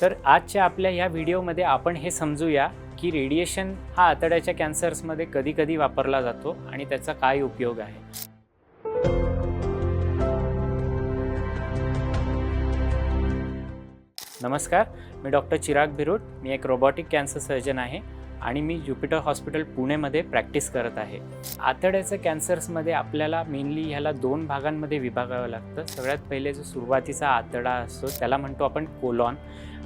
तर आजच्या आपल्या ह्या व्हिडिओमध्ये आपण हे समजूया की रेडिएशन हा आतड्याच्या कॅन्सर्समध्ये कधी कधी वापरला जातो आणि त्याचा काय उपयोग आहे. नमस्कार मी डॉक्टर चिराग भिरूट. मी एक रोबॉटिक कॅन्सर सर्जन आहे. आणि मी ज्युपिटर हॉस्पिटल पुणेमध्ये प्रॅक्टिस करत आहे. आतड्याचं कॅन्सर्समध्ये आपल्याला मेनली ह्याला दोन भागांमध्ये विभागावं लागतं. सगळ्यात पहिले जो सुरुवातीचा आतडा असतो त्याला म्हणतो आपण कोलॉन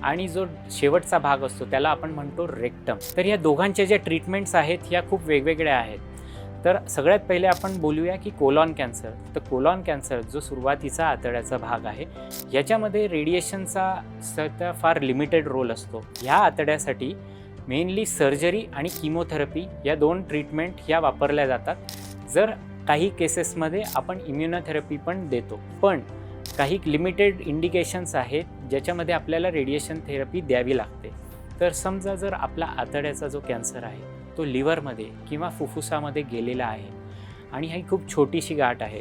आणि जो शेवटचा भाग असतो त्याला आपण म्हणतो रेक्टम. तर या दोघांच्या ज्या ट्रीटमेंट्स आहेत ह्या खूप वेगवेगळ्या आहेत. तर सगळ्यात पहिले आपण बोलूया की कोलॉन कॅन्सर. तर कोलॉन कॅन्सर जो सुरुवातीचा आतड्याचा भाग आहे याच्यामध्ये रेडिएशनचा सध्या फार लिमिटेड रोल असतो. ह्या आतड्यासाठी मेनली सर्जरी आणि किमोथेरपी या दोन ट्रीटमेंट ह्या वापरल्या जातात. जर काही केसेसमध्ये आपण इम्युनोथेरपी पण देतो पण काही लिमिटेड इंडिकेशन्स आहेत ज्याच्यामध्ये आपल्याला रेडिएशन थेरपी द्यावी लागते. तर समजा जर आपला आतड्याचा जो कॅन्सर आहे तो लिव्हरमध्ये किंवा फुफ्फुसामध्ये गेलेला आहे आणि ही खूप छोटीशी गाठ आहे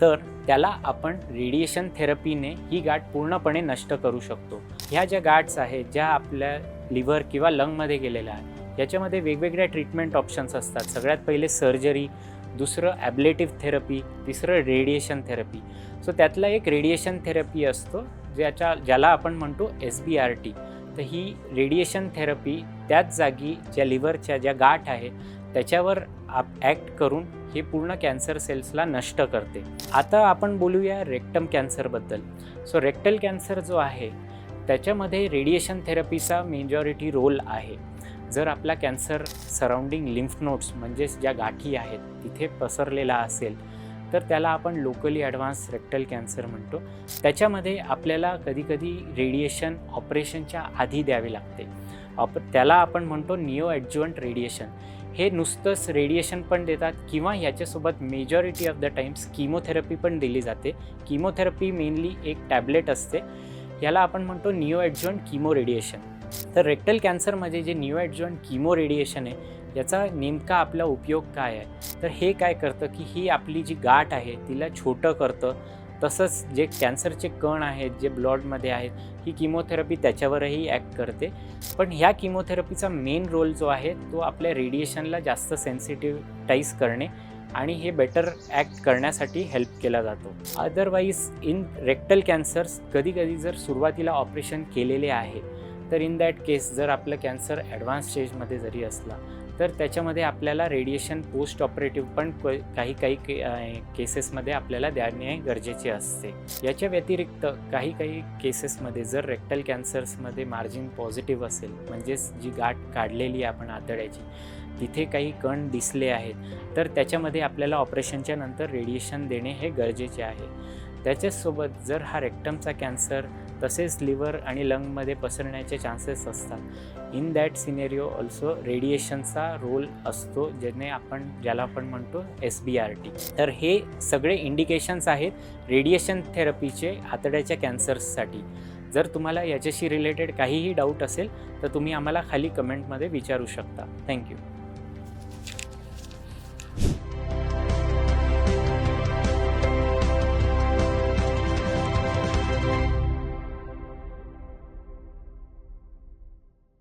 तर त्याला आपण रेडिएशन थेरपीने ही गाठ पूर्णपणे नष्ट करू शकतो. ह्या ज्या गाठ्स आहेत ज्या आपल्या लिव्हर किंवा लंगमध्ये गेलेला आहे. याच्यामध्ये वेगवेगळ्या ट्रीटमेंट ऑप्शन्स असतात. सगळ्यात पहिले सर्जरी दुसरं ॲब्लेटिव्ह थेरपी तिसरं रेडिएशन थेरपी. सो त्यातला एक रेडिएशन थेरपी असतो ज्याच्या ज्याला आपण म्हणतो एस बी आर टी. तर ही रेडिएशन थेरपी त्याच जागी ज्या लिव्हरच्या ज्या गाठ आहे त्याच्यावर आप ॲक्ट करून हे पूर्ण कॅन्सर सेल्सला नष्ट करते. आता आपण बोलूया रेक्टम कॅन्सरबद्दल. सो रेक्टल कॅन्सर जो आहे त्याच्यामध्ये रेडिएशन थेरपीचा मेजॉरिटी रोल आहे. जर आपला कॅन्सर सराउंडिंग लिम्फ नोट्स म्हणजेच ज्या गाठी आहेत तिथे पसरलेला असेल तर त्याला आपण लोकली ॲडव्हान्स रेक्टल कॅन्सर म्हणतो. त्याच्यामध्ये आपल्याला कधीकधी रेडिएशन ऑपरेशनच्या आधी द्यावे लागते. ऑप त्याला आपण म्हणतो निओ ॲडज्युअंट रेडिएशन हे नुसतंच रेडिएशन पण देतात किंवा याच्यासोबत majority of the times chemotherapy पण दिली जाते. किमोथेरपी मेनली एक टॅबलेट असते. याला आपण म्हणतो निओ ॲडज्युअंट किमो रेडिएशन तर रेक्टल कॅन्सरमध्ये जे निओ ॲडज्युअंट किमो रेडिएशन आहे याचा नेमका आपला उपयोग काय आहे? तर हे काय करतं की ही आपली जी गाठ आहे तिला छोटं करतं. तसंच जे कॅन्सरचे कण आहेत जे ब्लडमध्ये आहेत ही किमोथेरपी त्याच्यावरही ॲक्ट करते. पण ह्या किमोथेरपीचा मेन रोल जो आहे तो आपल्या रेडिएशनला जास्त सेन्सिटिव्हटाईज करणे. आणि हे बेटर ॲक्ट करण्यासाठी हेल्प केला जातो. अदरवाईज इन रेक्टल कॅन्सर्स कधी कधी जर सुरुवातीला ऑपरेशन केलेले आहे तर इन दॅट केस जर आपलं कॅन्सर ॲडव्हान्स स्टेजमध्ये जरी असला तर त्याच्यामध्ये आपल्याला रेडिएशन पोस्ट ऑपरेटिव्ह पण काही काही के केसेसमध्ये आपल्याला देणे गरजेचे असते. याच्या व्यतिरिक्त काही काही केसेसमध्ये जर रेक्टल कॅन्सर्समध्ये मार्जिन पॉझिटिव्ह असेल म्हणजेच जी गाठ काढलेली आहे आपण आतड्याची तिथे काही कण दिसले आहेत तर त्याच्यामध्ये आपल्याला ऑपरेशनच्या नंतर रेडिएशन देणे हे गरजेचे आहे. त्याच्यासोबत जर हा रेक्टमचा कॅन्सर तसेच लिव्हर आणि लंगमध्ये पसरण्याचे चान्सेस असतात. इन दॅट सिनेरिओ ऑल्सो रेडिएशनचा रोल असतो ज्याने आपण ज्याला आपण म्हणतो एस बी आर टी. तर हे सगळे इंडिकेशन्स आहेत रेडिएशन थेरपीचे आतड्याच्या कॅन्सर्ससाठी. जर तुम्हाला याच्याशी रिलेटेड काहीही डाऊट असेल तर तुम्ही आम्हाला खाली कमेंटमध्ये विचारू शकता. थँक्यू.